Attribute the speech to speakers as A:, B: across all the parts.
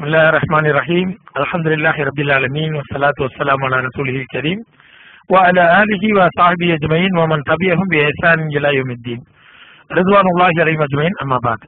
A: بسم الله الرحمن الرحيم الحمد لله رب العالمين والصلاة والسلام على رسوله الكريم وعلى آله وصحبه أجمعين ومن تبعهم بإحسان إلى يوم الدين رضوان الله عليهم أجمعين أما بعد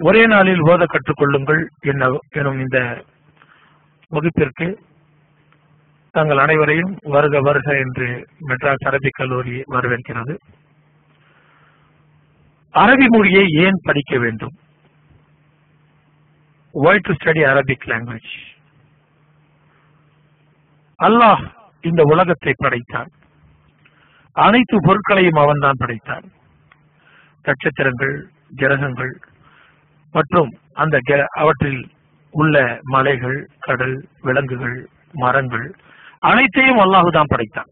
A: ஒரே நாளில் ஓத கற்றுக்கொள்ளுங்கள் என்ன எனும் இந்த வகுப்பிற்கு தங்கள் அனைவரையும் வருக வருக என்று மெட்ராஸ் அரபிக் கல்லூரி வரவேற்கிறது அரபி மொழியை ஏன் படிக்க வேண்டும் why to study Arabic language? அல்லாஹ் இந்த உலகத்தை படைத்தார். அனைத்து பொருட்களையும் அவன் தான் படைத்தார். நட்சத்திரங்கள் கிரகங்கள் மற்றும் அந்த கிர- அவற்றில் உள்ள மலைகள் கடல் விலங்குகள் மரங்கள் அனைத்தையும் அல்லாஹு தான் படைத்தான்.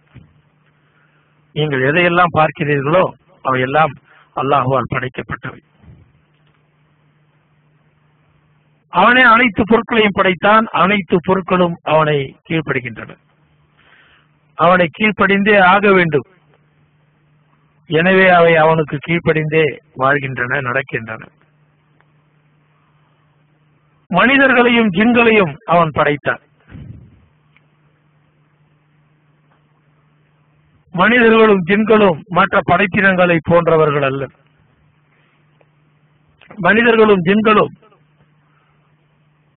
A: நீங்கள் எதையெல்லாம் பார்க்கிறீர்களோ அவையெல்லாம் அல்லாஹுவால் படைக்கப்பட்டவை. அவனே அனைத்து பொருட்களையும் படைத்தான் அனைத்து பொருட்களும் அவனை கீழ்ப்படுகின்றன. அவனை கீழ்ப்படிந்தே ஆக வேண்டும். எனவே அவை அவனுக்கு கீழ்ப்படிந்தே வாழ்கின்றன நடக்கின்றன. மனிதர்களையும் ஜின்களையும் அவன் படைத்தான். மனிதர்களும் ஜின்களும் மற்ற படைப்பினங்களை போன்றவர்கள் அல்ல. மனிதர்களும் ஜின்களும்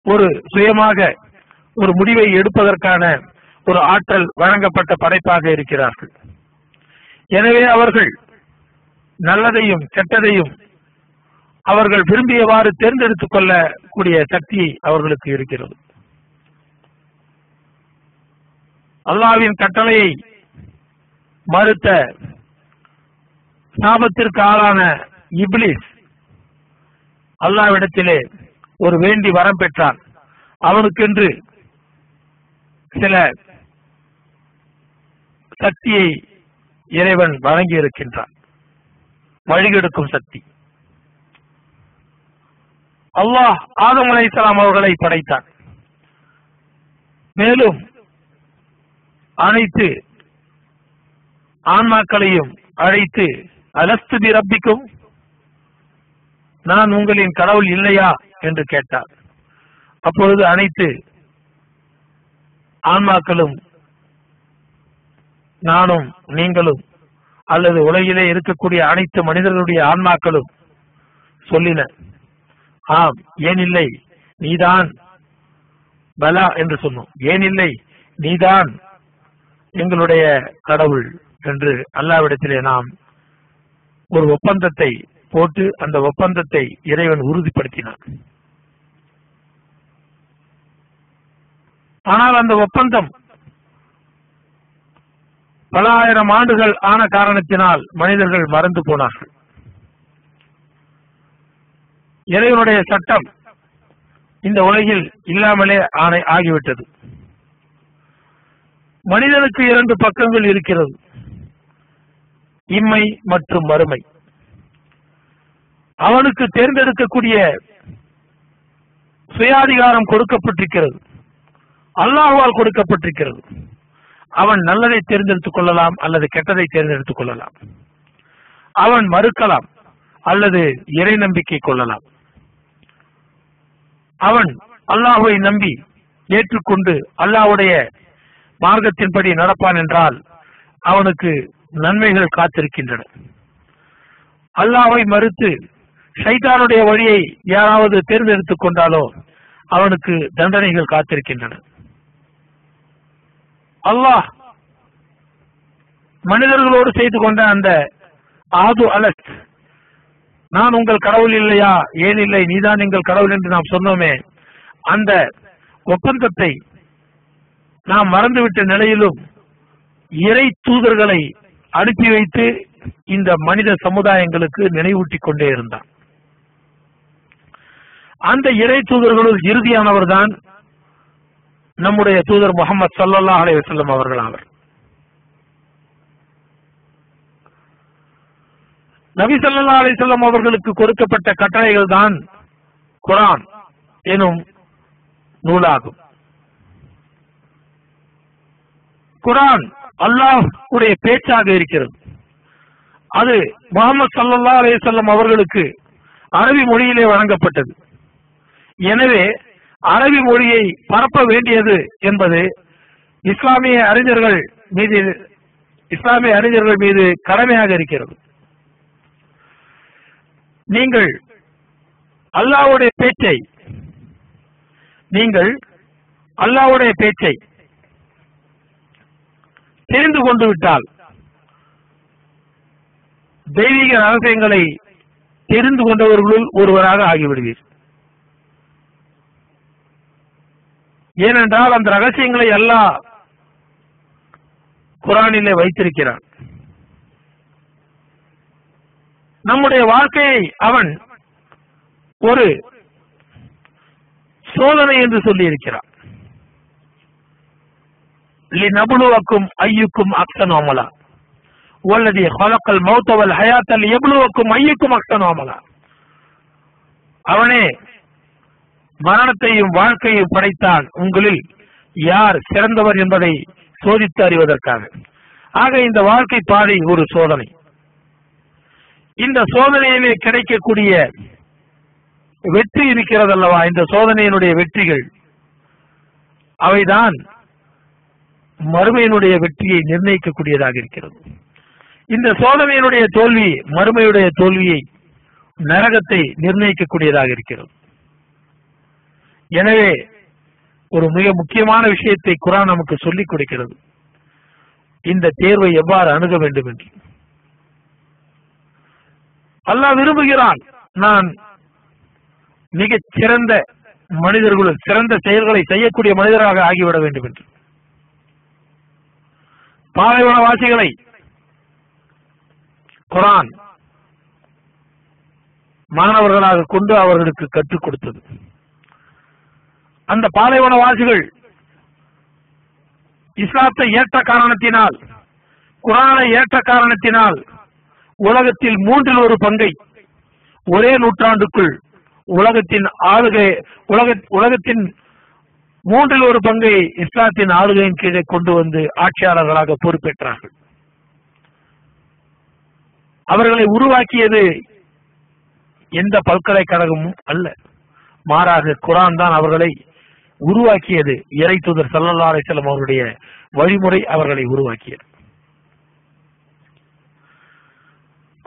A: ஒரு சுயமாக ஒரு முடிவை எடுப்பதற்கான ஒரு ஆற்றல் வழங்கப்பட்ட படைப்பாக இருக்கிறார்கள். எனவே அவர்கள் நல்லதையும் கெட்டதையும் அவர்கள் விரும்பியவாறு தேர்ந்தெடுத்துக் கொள்ளக்கூடிய சக்தி அவர்களுக்கு இருக்கிறது. அல்லாவின் கட்டளையை மறுத்த சாபத்திற்கு ஆளான இப்லிஸ் அல்லாவிடத்திலே ஒரு வேண்டி வரம் பெற்றான். அவனுக்கென்று சில சக்தியை இறைவன் வழங்கி இருக்கின்றான் வழிகெடுக்கும் சக்தி. அல்லாஹ் ஆதம் அலைஹிஸ்ஸலாம் அவர்களை படைத்தான். மேலும் அனைத்து ஆன்மாக்களையும் அழைத்து அலஸ்து ரப்பிக்கும் நான் உங்களின் கடவுள் இல்லையா? என்று கேட்டார். அப்பொழுது அனைத்து ஆன்மாக்களும் நானும் நீங்களும் அல்லது உலகிலே இருக்கக்கூடிய அனைத்து மனிதர்களுடைய ஆன்மாக்களும் சொல்லின ஆம் ஏன் இல்லை? நீதான் பலா என்று சொன்னோம். ஏன் இல்லை? நீதான் எங்களுடைய கடவுள் என்று அல்லாவிடத்திலே நாம் ஒரு ஒப்பந்தத்தை போட்டு அந்த ஒப்பந்தத்தை இறைவன் உறுதிப்படுத்தினான். ஆனால் அந்த ஒப்பந்தம் பல ஆயிரம் ஆண்டுகள் ஆன காரணத்தினால் மனிதர்கள் மறந்து போனார்கள். இறைவனுடைய சட்டம் இந்த உலகில் இல்லாமலே ஆணை ஆகிவிட்டது. மனிதனுக்கு இரண்டு பக்கங்கள் இருக்கிறது. இம்மை மற்றும் மறுமை. அவனுக்கு தேர்ந்தெடுக்கக்கூடிய சுயாதிகாரம் கொடுக்கப்பட்டிருக்கிறது. அல்லாஹுவால் கொடுக்கப்பட்டிருக்கிறது. அவன் நல்லதை தேர்ந்தெடுத்துக் கொள்ளலாம் அல்லது கெட்டதை தேர்ந்தெடுத்துக் கொள்ளலாம். அவன் மறுக்கலாம் அல்லது இறை நம்பிக்கை கொள்ளலாம். அவன் அல்லாஹுவை நம்பி ஏற்றுக்கொண்டு அல்லாஹுடைய மார்க்கத்தின்படி நடப்பான் என்றால் அவனுக்கு நன்மைகள் காத்திருக்கின்றன. அல்லாஹ்வை மறுத்து ஷைதானுடைய வழியை யாராவது தேர்ந்தெடுத்துக் கொண்டாலோ அவனுக்கு தண்டனைகள் காத்திருக்கின்றன. அல்லாஹ் மனிதர்களோடு செய்து கொண்ட அந்த ஆது அலத் நான் உங்கள் கடவுள் இல்லையா ஏன் இல்லை நீதான் எங்கள் கடவுள் என்று நாம் சொன்னோமே அந்த ஒப்பந்தத்தை நாம் மறந்துவிட்ட நிலையிலும் இறை தூதர்களை அனுப்பி வைத்து இந்த மனித சமுதாயங்களுக்கு நினைவூட்டிக் கொண்டே இருந்தான். அந்த இறை தூதர்களுள் இறுதியானவர் தான் நம்முடைய தூதர் முகமது சல்லல்லா அலைஹி வசல்லம் அவர்கள் ஆவர் நபி சல்லா அலைஹி அவர்களுக்கு கொடுக்கப்பட்ட கட்டளைகள் தான் குரான் எனும் நூலாகும். குரான் அல்லாஹ் உடைய பேச்சாக இருக்கிறது. அது முகமது சல்லா அலிசல்லம் அவர்களுக்கு அரபி மொழியிலே வழங்கப்பட்டது. எனவே அரபி மொழியை பரப்ப வேண்டியது என்பது இஸ்லாமிய அறிஞர்கள் மீது இஸ்லாமிய அறிஞர்கள் மீது கடமையாக இருக்கிறது. நீங்கள் அல்லாஹ்வுடைய பேச்சை நீங்கள் அல்லாஹ்வுடைய பேச்சை தெரிந்து கொண்டு விட்டால் தெய்வீக ரகசியங்களை தெரிந்து கொண்டவர்களுள் ஒருவராக ஆகிவிடுவீர். ஏனென்றால் அந்த ரகசியங்களை அல்லாஹ் குரானிலே வைத்திருக்கிறான் நம்முடைய வாழ்க்கையை அவன் ஒரு சோதனை என்று சொல்லி இருக்கிறான் நபுலுவக்கும் ஐயுக்கும் அக்சன் அமலா والذي خلق الموت والحياة ليبلوكم أيكم أحسن عملا அவனே மரணத்தையும் வாழ்க்கையும் படைத்தான் உங்களில் யார் சிறந்தவர் என்பதை சோதித்து அறிவதற்காக. ஆக இந்த வாழ்க்கை பாதை ஒரு சோதனை. இந்த சோதனையிலே கிடைக்கக்கூடிய வெற்றி இருக்கிறதல்லவா? இந்த சோதனையினுடைய வெற்றிகள். அவைதான் மறுமையினுடைய வெற்றியை நிர்ணயிக்கக்கூடியதாக இருக்கிறது. இந்த சோதனையினுடைய தோல்வி மறுமையுடைய தோல்வியை நரகத்தை நிர்ணயிக்கக்கூடியதாக இருக்கிறது. எனவே ஒரு மிக முக்கியமான விஷயத்தை குரான் நமக்கு சொல்லிக் கொடுக்கிறது. இந்த தேர்வை எவ்வாறு அணுக வேண்டும் என்று. அல்லாஹ் விரும்புகிறான் நான் மிகச் சிறந்த மனிதர்களுள் சிறந்த செயல்களை செய்யக்கூடிய மனிதராக ஆகிவிட வேண்டும் என்று. பாலைவனவாசிகளை குரான் மாணவர்களாக கொண்டு அவர்களுக்கு கற்றுக் கொடுத்தது. அந்த பாலைவனவாசிகள் இஸ்லாத்தை ஏற்ற காரணத்தினால் குரானை ஏற்ற காரணத்தினால் உலகத்தில் மூன்றில் ஒரு பங்கை ஒரே நூற்றாண்டுக்குள் உலகத்தின் ஆளுகை உலக உலகத்தின் மூன்றில் ஒரு பங்கை இஸ்லாத்தின் ஆளுகையின் கீழே கொண்டு வந்து ஆட்சியாளர்களாக பொறுப்பேற்றார்கள். அவர்களை உருவாக்கியது எந்த பல்கலைக்கழகமும் அல்ல. மாறாக குரான் தான் அவர்களை உருவாக்கியது. இறை தூதர் சல்லல்லா அலிசல்லம் அவருடைய வழிமுறை அவர்களை உருவாக்கியது.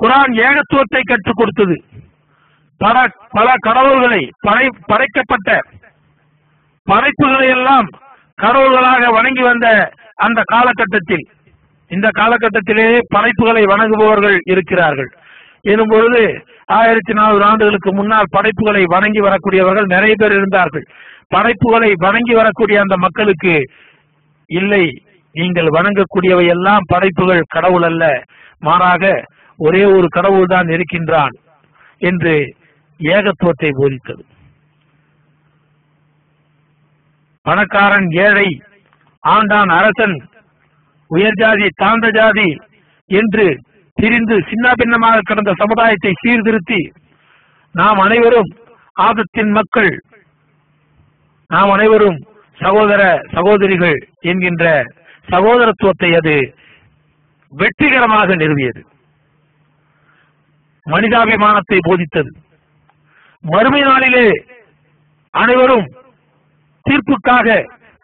A: குரான் ஏகத்துவத்தை கற்றுக் கொடுத்தது. பல பல கடவுள்களை படை படைக்கப்பட்ட படைப்புகளை எல்லாம் கடவுள்களாக வணங்கி வந்த அந்த காலகட்டத்தில் இந்த காலகட்டத்திலேயே படைப்புகளை வணங்குபவர்கள் இருக்கிறார்கள். எனும் பொழுது ஆயிரத்தி நானூறு ஆண்டுகளுக்கு முன்னால் படைப்புகளை வணங்கி வரக்கூடியவர்கள் நிறைய பேர் இருந்தார்கள். படைப்புகளை வணங்கி வரக்கூடிய அந்த மக்களுக்கு இல்லை நீங்கள் வணங்கக்கூடியவை எல்லாம் படைப்புகள் கடவுள் அல்ல. மாறாக ஒரே ஒரு கடவுள் தான் இருக்கின்றான் என்று ஏகத்துவத்தை போதித்தது. பணக்காரன் ஏழை ஆண்டான் அரசன் உயர் ஜாதி தாழ்ந்த ஜாதி என்று பிரிந்து சின்ன பின்னமாக கிடந்த சமுதாயத்தை சீர்திருத்தி நாம் அனைவரும் ஆபத்தின் மக்கள். நாம் அனைவரும் சகோதர சகோதரிகள் என்கின்ற சகோதரத்துவத்தை அது வெற்றிகரமாக நிறுவியது. மனிதாபிமானத்தை போதித்தது. மறுமை நாளிலே அனைவரும் தீர்ப்புக்காக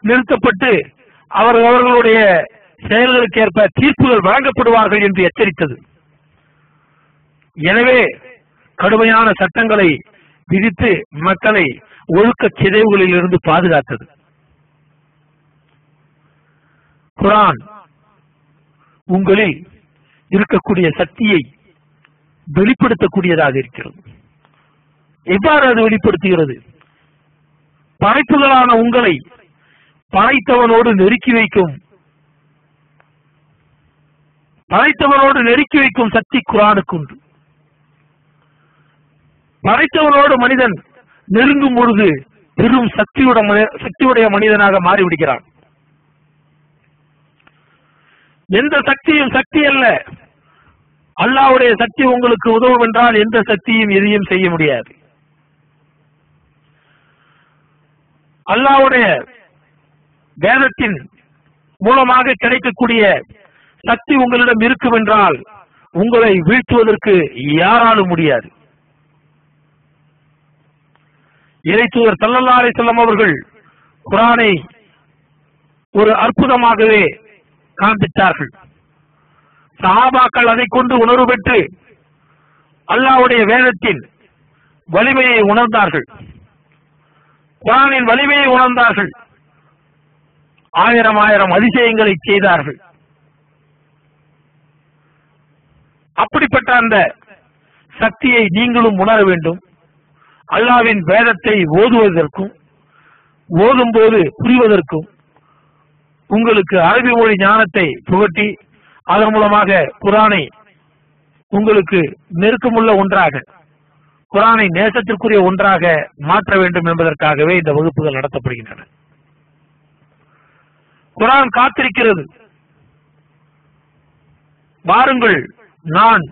A: நிறுத்தப்பட்டு அவர் அவர்களுடைய செயல்களுக்கு ஏற்ப தீர்ப்புகள் வழங்கப்படுவார்கள் என்று எச்சரித்தது. எனவே கடுமையான சட்டங்களை விதித்து மக்களை ஒழுக்க சிதைவுகளில் இருந்து பாதுகாத்தது. குரான் உங்களில் இருக்கக்கூடிய சக்தியை வெளிப்படுத்தக்கூடியதாக இருக்கிறது. எவ்வாறு அது வெளிப்படுத்துகிறது? படைப்புகளான உங்களை படைத்தவனோடு நெருக்கி வைக்கும் படைத்தவனோடு நெருக்கி வைக்கும் சக்தி குரானுக்கு உண்டு. படைத்தவனோடு மனிதன் நெருங்கும் பொழுது பெரும் சக்தியுடைய சக்தியுடைய மனிதனாக மாறிவிடுகிறான். எந்த சக்தியும் சக்தி அல்ல. அல்லாஹ்வுடைய சக்தி உங்களுக்கு உதவும் என்றால் எந்த சக்தியும் எதையும் செய்ய முடியாது. அல்லாஹ்வுடைய வேதத்தின் மூலமாக கிடைக்கக்கூடிய சக்தி உங்களிடம் இருக்கும் என்றால் உங்களை வீழ்த்துவதற்கு யாராலும் முடியாது. இறை தூதர் சல்லல்லா அவர்கள் குரானை ஒரு அற்புதமாகவே காண்பித்தார்கள். சஹாபாக்கள் அதை கொண்டு உணர்வு பெற்று அல்லாஹ்வுடைய வேதத்தின் வலிமையை உணர்ந்தார்கள். குரானின் வலிமையை உணர்ந்தார்கள். ஆயிரம் ஆயிரம் அதிசயங்களை செய்தார்கள். அப்படிப்பட்ட அந்த சக்தியை நீங்களும் உணர வேண்டும். அல்லாவின் வேதத்தை ஓதுவதற்கும் ஓதும் போது புரிவதற்கும் உங்களுக்கு அரபி மொழி ஞானத்தை புகட்டி அதன் மூலமாக குரானை உங்களுக்கு நெருக்கமுள்ள ஒன்றாக குரானை நேசத்திற்குரிய ஒன்றாக மாற்ற வேண்டும் என்பதற்காகவே இந்த வகுப்புகள் நடத்தப்படுகின்றன. குரான் காத்திருக்கிறது. வாருங்கள் நான்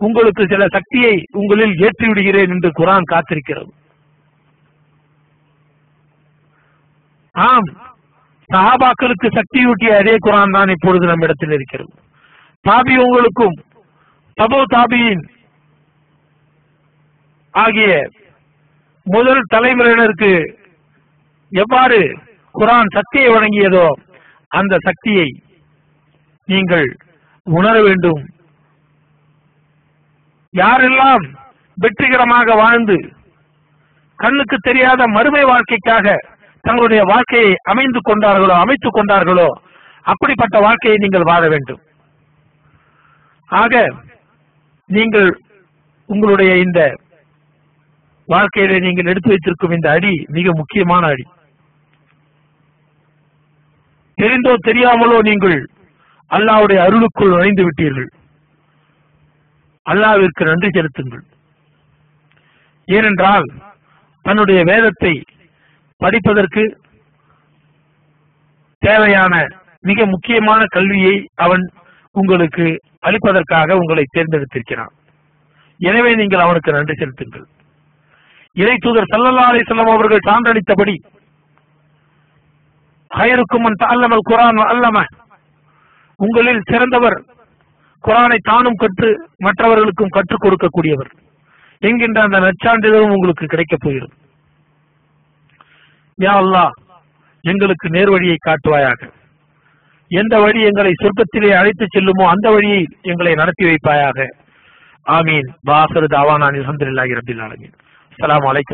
A: உங்களுக்கு சில சக்தியை உங்களில் ஏற்றி விடுகிறேன் என்று குரான் காத்திருக்கிறது. ஆம் சஹாபாக்களுக்கு சக்தியூட்டிய அதே குரான் தான் இப்பொழுது நம்மிடத்தில் இருக்கிறது. தாபி உங்களுக்கும் தபோ தாபியின் ஆகிய முதல் தலைமுறையினருக்கு எவ்வாறு குரான் சக்தியை வழங்கியதோ அந்த சக்தியை நீங்கள் உணர வேண்டும் யாரெல்லாம் வெற்றிகரமாக வாழ்ந்து கண்ணுக்கு தெரியாத மறுமை வாழ்க்கைக்காக தங்களுடைய வாழ்க்கையை அமைந்து கொண்டார்களோ அமைத்துக் கொண்டார்களோ அப்படிப்பட்ட வாழ்க்கையை நீங்கள் வாழ வேண்டும். ஆக நீங்கள் உங்களுடைய இந்த வாழ்க்கையில நீங்கள் எடுத்து வைத்திருக்கும் இந்த அடி மிக முக்கியமான அடி. தெரிந்தோ தெரியாமலோ நீங்கள் அல்லாவுடைய அருளுக்குள் நுழைந்து விட்டீர்கள். அல்லாவிற்கு நன்றி செலுத்துங்கள். ஏனென்றால் தன்னுடைய வேதத்தை படிப்பதற்கு தேவையான மிக முக்கியமான கல்வியை அவன் உங்களுக்கு அளிப்பதற்காக உங்களை தேர்ந்தெடுத்திருக்கிறான். எனவே நீங்கள் அவனுக்கு நன்றி செலுத்துங்கள். இறை தூதர் சல்லல்லா அலிசல்லாம் அவர்கள் சான்றளித்தபடி ஹயருக்கும் அல்லமல் குரான் அல்லம உங்களில் சிறந்தவர் குரானை தானும் கற்று மற்றவர்களுக்கும் கற்றுக் கொடுக்கக்கூடியவர். என்கின்ற அந்த நற்சான்றிதழும் உங்களுக்கு கிடைக்கப் போகிறது. யா அல்லாஹ் எங்களுக்கு நேர்வழியை காட்டுவாயாக. எந்த வழி எங்களை சொர்க்கத்திலே அழைத்து செல்லுமோ அந்த வழியை எங்களை நடத்தி வைப்பாயாக. ஆமீன். பாசரு தாவானான் அலமதுல்லாஹி ரபில் ஆலமீன். அஸ்ஸலாமு அலைக்கும்.